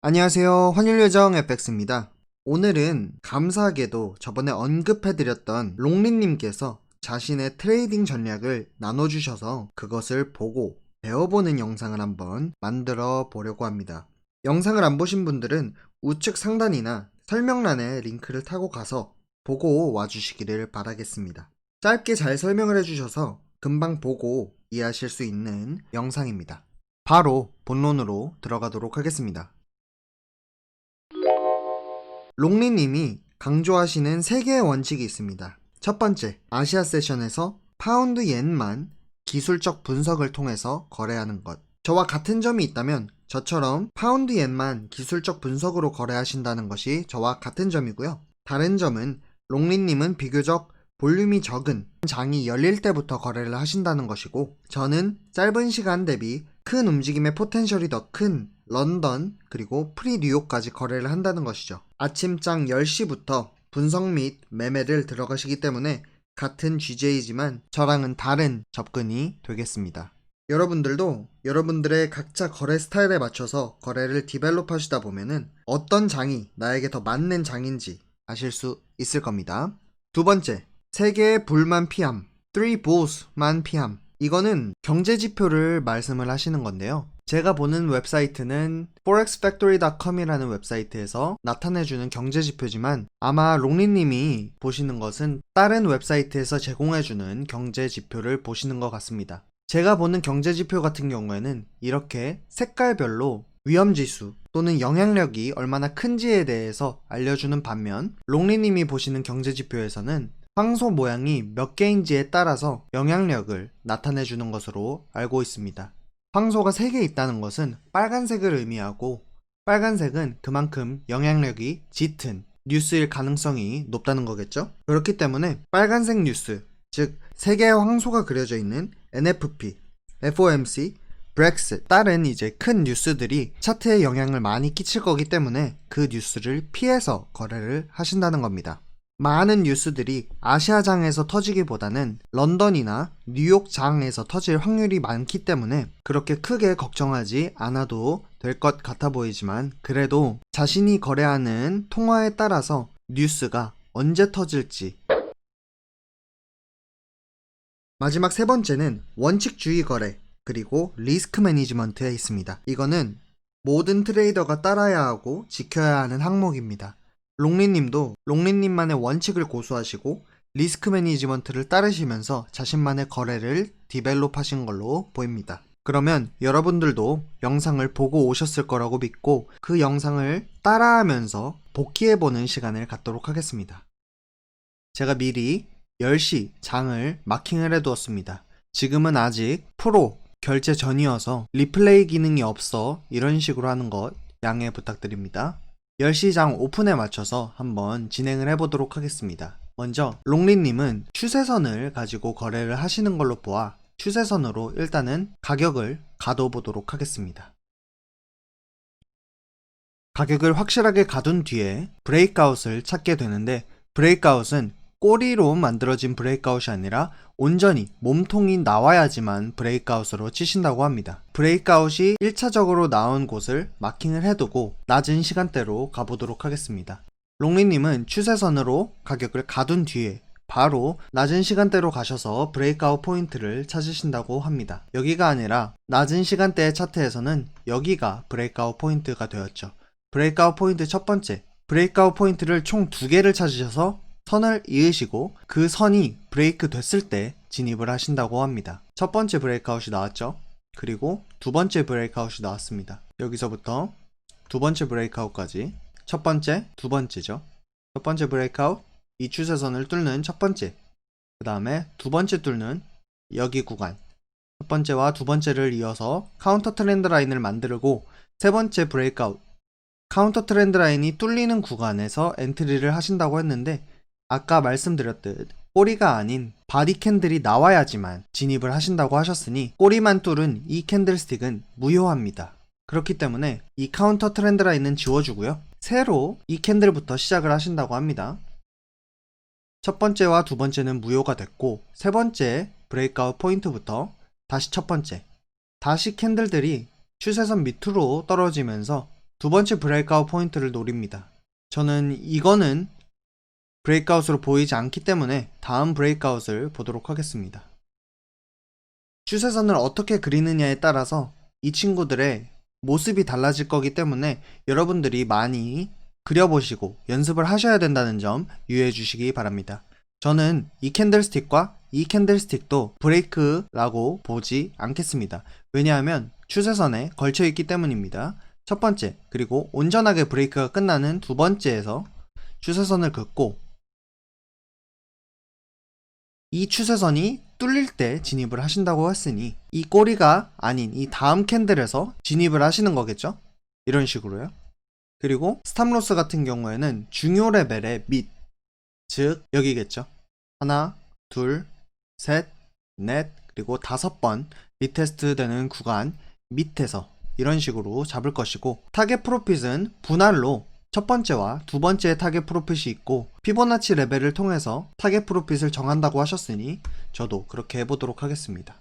안녕하세요. 환율요정 FX입니다. 오늘은 감사하게도 저번에 언급해드렸던 롱리님께서 자신의 트레이딩 전략을 나눠주셔서 그것을 보고 배워보는 영상을 한번 만들어 보려고 합니다. 영상을 안 보신 분들은 우측 상단이나 설명란에 링크를 타고 가서 보고 와주시기를 바라겠습니다. 짧게 잘 설명을 해주셔서 금방 보고 이해하실 수 있는 영상입니다. 바로 본론으로 들어가도록 하겠습니다. 롱리님이 강조하시는 세 개의 원칙이 있습니다. 첫 번째, 아시아 세션에서 파운드 옌만 기술적 분석을 통해서 거래하는 것. 저와 같은 점이 있다면 저처럼 파운드 옌만 기술적 분석으로 거래하신다는 것이 저와 같은 점이고요. 다른 점은 롱리님은 비교적 볼륨이 적은 장이 열릴 때부터 거래를 하신다는 것이고 저는 짧은 시간 대비 큰 움직임의 포텐셜이 더 큰 런던 그리고 프리 뉴욕까지 거래를 한다는 것이죠. 아침장 10시부터 분석 및 매매를 들어가시기 때문에 같은 GJ지만 저랑은 다른 접근이 되겠습니다. 여러분들도 여러분들의 각자 거래 스타일에 맞춰서 거래를 디벨롭 하시다 보면은 어떤 장이 나에게 더 맞는 장인지 아실 수 있을 겁니다. 두 번째, 세계의 불만 피함, 3 bulls만 피함. 이거는 경제 지표를 말씀을 하시는 건데요. 제가 보는 웹사이트는 forexfactory.com이라는 웹사이트에서 나타내주는 경제 지표지만 아마 롱리님이 보시는 것은 다른 웹사이트에서 제공해주는 경제 지표를 보시는 것 같습니다. 제가 보는 경제 지표 같은 경우에는 이렇게 색깔별로 위험지수 또는 영향력이 얼마나 큰지에 대해서 알려주는 반면 롱리님이 보시는 경제 지표에서는 황소 모양이 몇 개인지에 따라서 영향력을 나타내주는 것으로 알고 있습니다. 황소가 3개 있다는 것은 빨간색을 의미하고 빨간색은 그만큼 영향력이 짙은 뉴스일 가능성이 높다는 거겠죠? 그렇기 때문에 빨간색 뉴스, 즉 3개의 황소가 그려져 있는 NFP, FOMC, 브렉스 다른 이제 큰 뉴스들이 차트에 영향을 많이 끼칠 거기 때문에 그 뉴스를 피해서 거래를 하신다는 겁니다. 많은 뉴스들이 아시아장에서 터지기보다는 런던이나 뉴욕장에서 터질 확률이 많기 때문에 그렇게 크게 걱정하지 않아도 될 것 같아 보이지만 그래도 자신이 거래하는 통화에 따라서 뉴스가 언제 터질지 마지막 세 번째는 원칙주의 거래 그리고 리스크 매니지먼트에 있습니다. 이거는 모든 트레이더가 따라야 하고 지켜야 하는 항목입니다. 롱리님도 롱리님만의 원칙을 고수하시고 리스크 매니지먼트를 따르시면서 자신만의 거래를 디벨롭 하신 걸로 보입니다. 그러면 여러분들도 영상을 보고 오셨을 거라고 믿고 그 영상을 따라하면서 복귀해보는 시간을 갖도록 하겠습니다. 제가 미리 10시 장을 마킹을 해두었습니다. 지금은 아직 프로 결제 전이어서 리플레이 기능이 없어 이런 식으로 하는 것 양해 부탁드립니다. 10시 장 오픈에 맞춰서 한번 진행을 해보도록 하겠습니다. 먼저 롱리님은 추세선을 가지고 거래를 하시는 걸로 보아 추세선으로 일단은 가격을 가둬보도록 하겠습니다. 가격을 확실하게 가둔 뒤에 브레이크아웃을 찾게 되는데 브레이크아웃은 꼬리로 만들어진 브레이크아웃이 아니라 온전히 몸통이 나와야지만 브레이크아웃으로 치신다고 합니다. 브레이크아웃이 1차적으로 나온 곳을 마킹을 해두고 낮은 시간대로 가보도록 하겠습니다. 롱리님은 추세선으로 가격을 가둔 뒤에 바로 낮은 시간대로 가셔서 브레이크아웃 포인트를 찾으신다고 합니다. 여기가 아니라 낮은 시간대의 차트에서는 여기가 브레이크아웃 포인트가 되었죠. 브레이크아웃 포인트 첫 번째, 브레이크아웃 포인트를 총 두 개를 찾으셔서 선을 이으시고 그 선이 브레이크 됐을 때 진입을 하신다고 합니다. 첫 번째 브레이크아웃이 나왔죠. 그리고 두 번째 브레이크아웃이 나왔습니다. 여기서부터 두 번째 브레이크아웃까지 첫 번째, 두 번째죠. 첫 번째 브레이크아웃, 이 추세선을 뚫는 첫 번째. 그 다음에 두 번째 뚫는 여기 구간. 첫 번째와 두 번째를 이어서 카운터 트렌드 라인을 만들고 세 번째 브레이크아웃. 카운터 트렌드 라인이 뚫리는 구간에서 엔트리를 하신다고 했는데 아까 말씀드렸듯 꼬리가 아닌 바디 캔들이 나와야지만 진입을 하신다고 하셨으니 꼬리만 뚫은 이 캔들스틱은 무효합니다. 그렇기 때문에 이 카운터 트렌드 라인은 지워주고요. 새로 이 캔들부터 시작을 하신다고 합니다. 첫 번째와 두 번째는 무효가 됐고 세 번째 브레이크아웃 포인트부터 다시 첫 번째 다시 캔들들이 추세선 밑으로 떨어지면서 두 번째 브레이크아웃 포인트를 노립니다. 저는 이거는 브레이크아웃으로 보이지 않기 때문에 다음 브레이크아웃을 보도록 하겠습니다. 추세선을 어떻게 그리느냐에 따라서 이 친구들의 모습이 달라질 거기 때문에 여러분들이 많이 그려보시고 연습을 하셔야 된다는 점 유의해 주시기 바랍니다. 저는 이 캔들스틱과 이 캔들스틱도 브레이크라고 보지 않겠습니다. 왜냐하면 추세선에 걸쳐 있기 때문입니다. 첫 번째, 그리고 온전하게 브레이크가 끝나는 두 번째에서 추세선을 긋고 이 추세선이 뚫릴 때 진입을 하신다고 했으니 이 꼬리가 아닌 이 다음 캔들에서 진입을 하시는 거겠죠? 이런 식으로요. 그리고 스탑로스 같은 경우에는 중요 레벨의 밑, 즉 여기겠죠. 하나, 둘, 셋, 넷, 그리고 다섯 번 리테스트 되는 구간 밑에서 이런 식으로 잡을 것이고 타겟 프로핏은 분할로 첫 번째와 두 번째 타겟 프로핏이 있고 피보나치 레벨을 통해서 타겟 프로핏을 정한다고 하셨으니 저도 그렇게 해보도록 하겠습니다.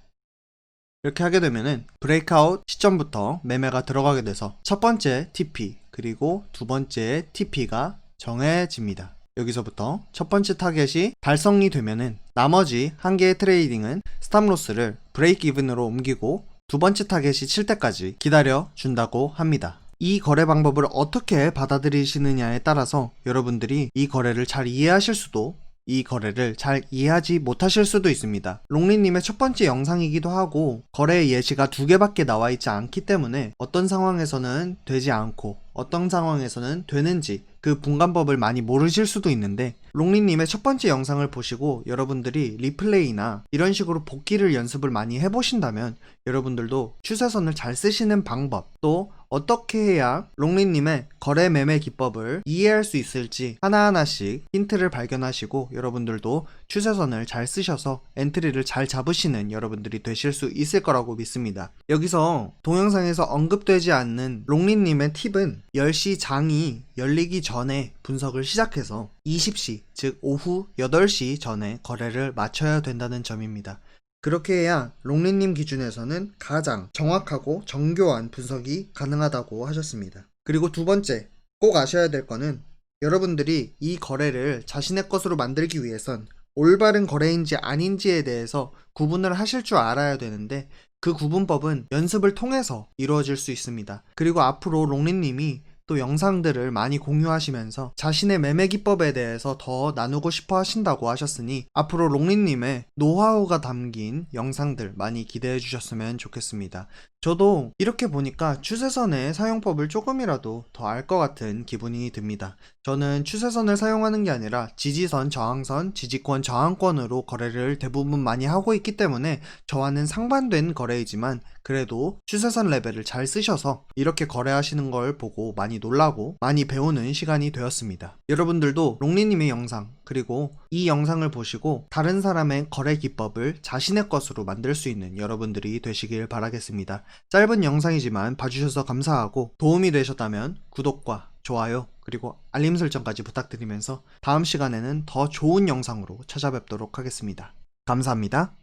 이렇게 하게 되면은 브레이크아웃 시점부터 매매가 들어가게 돼서 첫 번째 TP 그리고 두 번째 TP가 정해집니다. 여기서부터 첫 번째 타겟이 달성이 되면은 나머지 한 개의 트레이딩은 스탑로스를 브레이크 이븐으로 옮기고 두 번째 타겟이 칠 때까지 기다려 준다고 합니다. 이 거래 방법을 어떻게 받아들이시느냐에 따라서 여러분들이 이 거래를 잘 이해하실 수도 이 거래를 잘 이해하지 못하실 수도 있습니다. 롱리님의 첫 번째 영상이기도 하고 거래의 예시가 두 개밖에 나와 있지 않기 때문에 어떤 상황에서는 되지 않고 어떤 상황에서는 되는지 그 분간법을 많이 모르실 수도 있는데 롱리님의 첫 번째 영상을 보시고 여러분들이 리플레이나 이런 식으로 복기를 연습을 많이 해보신다면 여러분들도 추세선을 잘 쓰시는 방법 또 어떻게 해야 롱리님의 거래 매매 기법을 이해할 수 있을지 하나하나씩 힌트를 발견하시고 여러분들도 추세선을 잘 쓰셔서 엔트리를 잘 잡으시는 여러분들이 되실 수 있을 거라고 믿습니다. 여기서 동영상에서 언급되지 않는 롱리님의 팁은 10시 장이 열리기 전에 분석을 시작해서 20시, 즉 오후 8시 전에 거래를 마쳐야 된다는 점입니다. 그렇게 해야 롱리님 기준에서는 가장 정확하고 정교한 분석이 가능하다고 하셨습니다. 그리고 두 번째, 꼭 아셔야 될 거는 여러분들이 이 거래를 자신의 것으로 만들기 위해선 올바른 거래인지 아닌지에 대해서 구분을 하실 줄 알아야 되는데 그 구분법은 연습을 통해서 이루어질 수 있습니다. 그리고 앞으로 롱리님이 또 영상들을 많이 공유하시면서 자신의 매매 기법에 대해서 더 나누고 싶어 하신다고 하셨으니 앞으로 롱리님의 노하우가 담긴 영상들 많이 기대해 주셨으면 좋겠습니다. 저도 이렇게 보니까 추세선의 사용법을 조금이라도 더 알 것 같은 기분이 듭니다. 저는 추세선을 사용하는 게 아니라 지지선, 저항선, 지지권, 저항권으로 거래를 대부분 많이 하고 있기 때문에 저와는 상반된 거래이지만 그래도 추세선 레벨을 잘 쓰셔서 이렇게 거래하시는 걸 보고 많이 놀라고 많이 배우는 시간이 되었습니다. 여러분들도 롱리님의 영상 그리고 이 영상을 보시고 다른 사람의 거래 기법을 자신의 것으로 만들 수 있는 여러분들이 되시길 바라겠습니다. 짧은 영상이지만 봐주셔서 감사하고 도움이 되셨다면 구독과 좋아요 그리고 알림 설정까지 부탁드리면서 다음 시간에는 더 좋은 영상으로 찾아뵙도록 하겠습니다. 감사합니다.